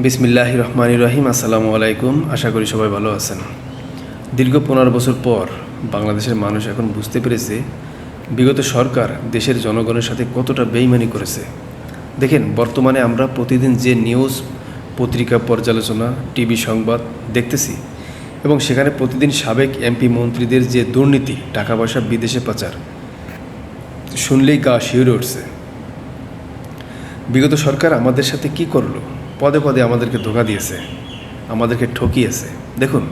বিসমিল্লাহ রহমান রহিম, আসসালামু আলাইকুম। আশা করি সবাই ভালো আছেন। দীর্ঘ পনেরো বছর পর বাংলাদেশের মানুষ এখন বুঝতে পেরেছে বিগত সরকার দেশের জনগণের সাথে কতটা বেইমানি করেছে। দেখেন, বর্তমানে আমরা প্রতিদিন যে নিউজ, পত্রিকা পর্যালোচনা, টিভি সংবাদ দেখতেছি এবং সেখানে প্রতিদিন সাবেক এমপি মন্ত্রীদের যে দুর্নীতি টাকা পয়সা বিদেশে পাচার, শুনলেই গা শিউরে উঠছে। বিগত সরকার আমাদের সাথে কি করল? পদে পদে আমাদেরকে ধোকা দিয়েছে, আমাদেরকে ঠকিয়েছে। দেখুন,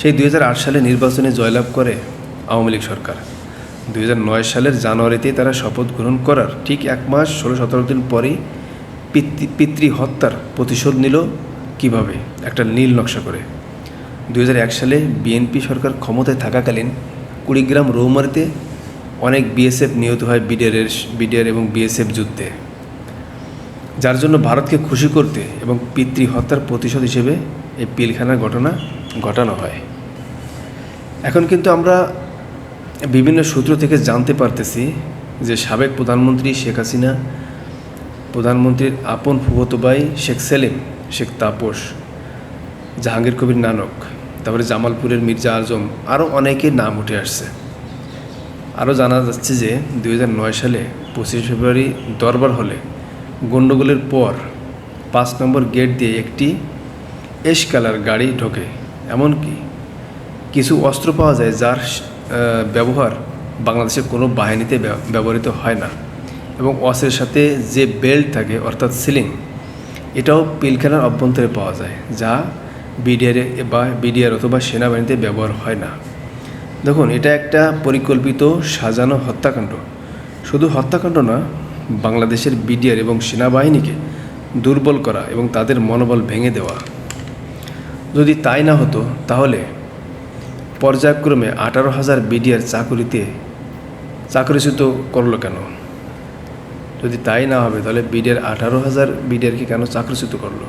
সেই দু হাজার আট সালে নির্বাচনে জয়লাভ করে আওয়ামী লীগ সরকার। দু হাজার নয় সালের জানুয়ারিতে তারা শপথ গ্রহণ করার ঠিক এক মাস ষোলো সতেরো দিন পরেই পিতৃ পিতৃ হত্যার প্রতিশোধ নিল কীভাবে? একটা নীল নকশা করে। দু হাজার এক সালে বিএনপি সরকার ক্ষমতায় থাকাকালীন কুড়িগ্রাম রৌমারিতে অনেক বিএসএফ নিহত হয় বিডিআরের, বিডিআর এবং বিএসএফ যুদ্ধে। যার জন্য ভারতকে খুশি করতে এবং পিতৃ হত্যার প্রতিশোধ হিসেবে এই পিলখানার ঘটনা ঘটানো হয়। এখন কিন্তু আমরা বিভিন্ন সূত্র থেকে জানতে পারতেছি যে সাবেক প্রধানমন্ত্রী শেখ হাসিনা, প্রধানমন্ত্রীর আপন ফুফতো ভাই শেখ সেলিম, শেখ তাপস, জাহাঙ্গীর কবির নানক, তারপরে জামালপুরের মির্জা আজম আরও অনেকের নাম উঠে আসছে। আরও জানা যাচ্ছে যে দু হাজার নয় সালে পঁচিশে ফেব্রুয়ারি দরবার হলে গণ্ডগোলের পর পাঁচ নম্বর গেট দিয়ে একটি এশ কালার গাড়ি ঢোকে। এমনকি কিছু অস্ত্র পাওয়া যায় যার ব্যবহার বাংলাদেশের কোনো বাহিনীতে ব্যব- ব্যবহৃত হয় না। এবং অস্ত্রের সাথে যে বেল্ট থাকে, অর্থাৎ সিলিং, এটাও পিলখানার অভ্যন্তরে পাওয়া যায়, যা বিডিআর বা বিডিআর অথবা সেনাবাহিনীতে ব্যবহার হয় না। দেখুন, এটা একটা পরিকল্পিত সাজানো হত্যাকাণ্ড। শুধু হত্যাকাণ্ড না বাংলাদেশের বিডিআর এবং সেনাবাহিনীকে দুর্বল করা এবং তাদের মনোবল ভেঙে দেওয়া। যদি তাই না হতো, তাহলে পর্যায়ক্রমে আঠারো হাজার বিডিআর চাকুরিতে চাকরিচ্যুত করল কেন? যদি তাই না হবে, তাহলে বিডিআর আঠারো হাজার বিডিআরকে কেন চাকরিচ্যুত করল?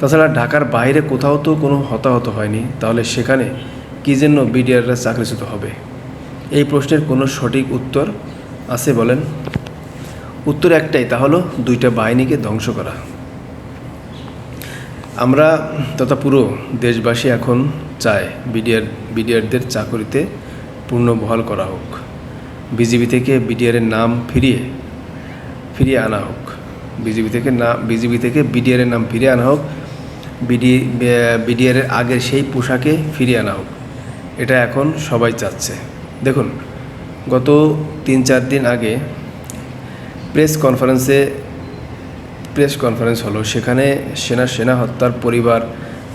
তাছাড়া ঢাকার বাইরে কোথাও তো কোনো হতাহত হয়নি, তাহলে সেখানে কী জন্য বিডিআররা চাকরিচ্যুত হবে? এই প্রশ্নের কোনো সঠিক উত্তর আছে বলেন উত্তর একটাই, তা হলো দুইটা বাহিনীকে ধ্বংস করা। আমরা তথা পুরো দেশবাসী এখন চায় বিডিআর, বিডিআরদের চাকরিতে পূর্ণ বহাল করা হোক। বিজিবি থেকে বিডিআরের নাম ফিরিয়ে ফিরিয়ে আনা হোক। বিজিবি থেকে না, বিজিবি থেকে বিডিআরের নাম ফিরিয়ে আনা হোক। বিডি বিডিআরের আগের সেই পোশাকে ফিরিয়ে আনা হোক। এটা এখন সবাই চাচ্ছে। দেখুন, গত তিন চার দিন আগে প্রেস কনফারেন্সে প্রেস কনফারেন্স হলো। সেখানে সেনা সেনা হত্যার পরিবার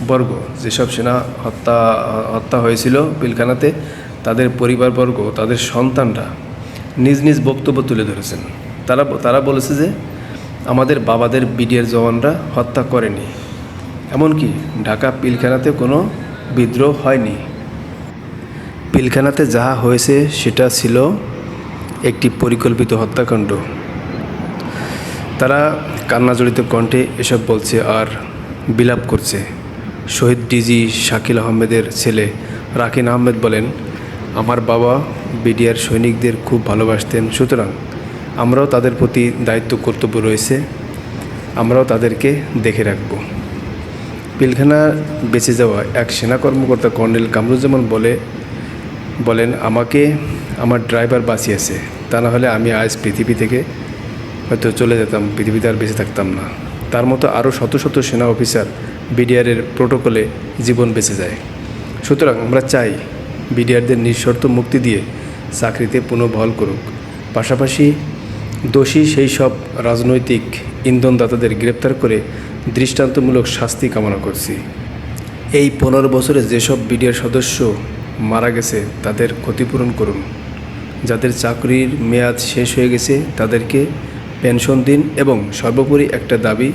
বর্গ, যেসব সেনা হত্যা হত্যা হয়েছিল পিলখানাতে, তাদের পরিবারবর্গ তাদের সন্তানরা নিজ নিজ বক্তব্য তুলে ধরেছেন। তারা তারা বলেছে যে, আমাদের বাবাদের বিডিআর জওয়ানরা হত্যা করেনি। এমনকি ঢাকা পিলখানাতে কোনো বিদ্রোহ হয়নি। পিলখানাতে যাহা হয়েছে, সেটা ছিল একটি পরিকল্পিত হত্যাকাণ্ড। তারা কান্নাজড়িত কণ্ঠে এসব বলছে আর বিলাপ করছে। শহীদ ডিজি শাকিল আহমেদের ছেলে রাকিন আহমেদ বলেন, আমার বাবা বিডিআর সৈনিকদের খুব ভালোবাসতেন, সুতরাং আমরাও তাদের প্রতি দায়িত্ব, কর্তব্য রয়েছে। আমরাও তাদেরকে দেখে রাখব। পিলখানা বেঁচে যাওয়া এক সেনা কর্মকর্তা কর্নেল কামরুজ্জামান বলে, বলেন, আমাকে, আমার ড্রাইভার বাঁচিয়েছে। তা না হলে আমি আজ পৃথিবী থেকে হয়তো চলে যেতাম, পৃথিবীতে আর বেঁচে থাকতাম না। তার মতো আরও শত শত সেনা অফিসার বিডিআরের প্রোটোকলে জীবন বেঁচে যায়। সুতরাং আমরা চাই বিডিআরদের নিঃশর্ত মুক্তি দিয়ে চাকরিতে পুনর্বহাল করুক। পাশাপাশি দোষী সেই সব রাজনৈতিক ইন্ধনদাতাদের গ্রেপ্তার করে দৃষ্টান্তমূলক শাস্তি কামনা করছি। এই পনেরো বছরে যেসব বিডিআর সদস্য মারা গেছে, তাদের ক্ষতিপূরণ করুন। যাদের চাকরির মেয়াদ শেষ হয়ে গেছে, তাদেরকে পেনশন দিন এবং সর্বোপরি একটা দাবি,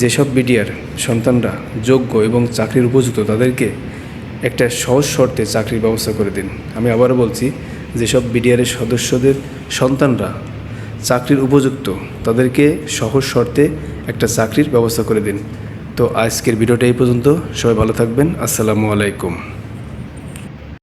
যেসব বিডিআর সন্তানরা যোগ্য এবং চাকরির উপযুক্ত তাদেরকে একটা সহজ শর্তে চাকরির ব্যবস্থা করে দিন। আমি আবারও বলছি, যেসব বিডিআরের সদস্যদের সন্তানরা চাকরির উপযুক্ত, তাদেরকে সহজ শর্তে একটা চাকরির ব্যবস্থা করে দিন। তো আজকের ভিডিওটা এই পর্যন্ত। সবাই ভালো থাকবেন। আসসালামু আলাইকুম।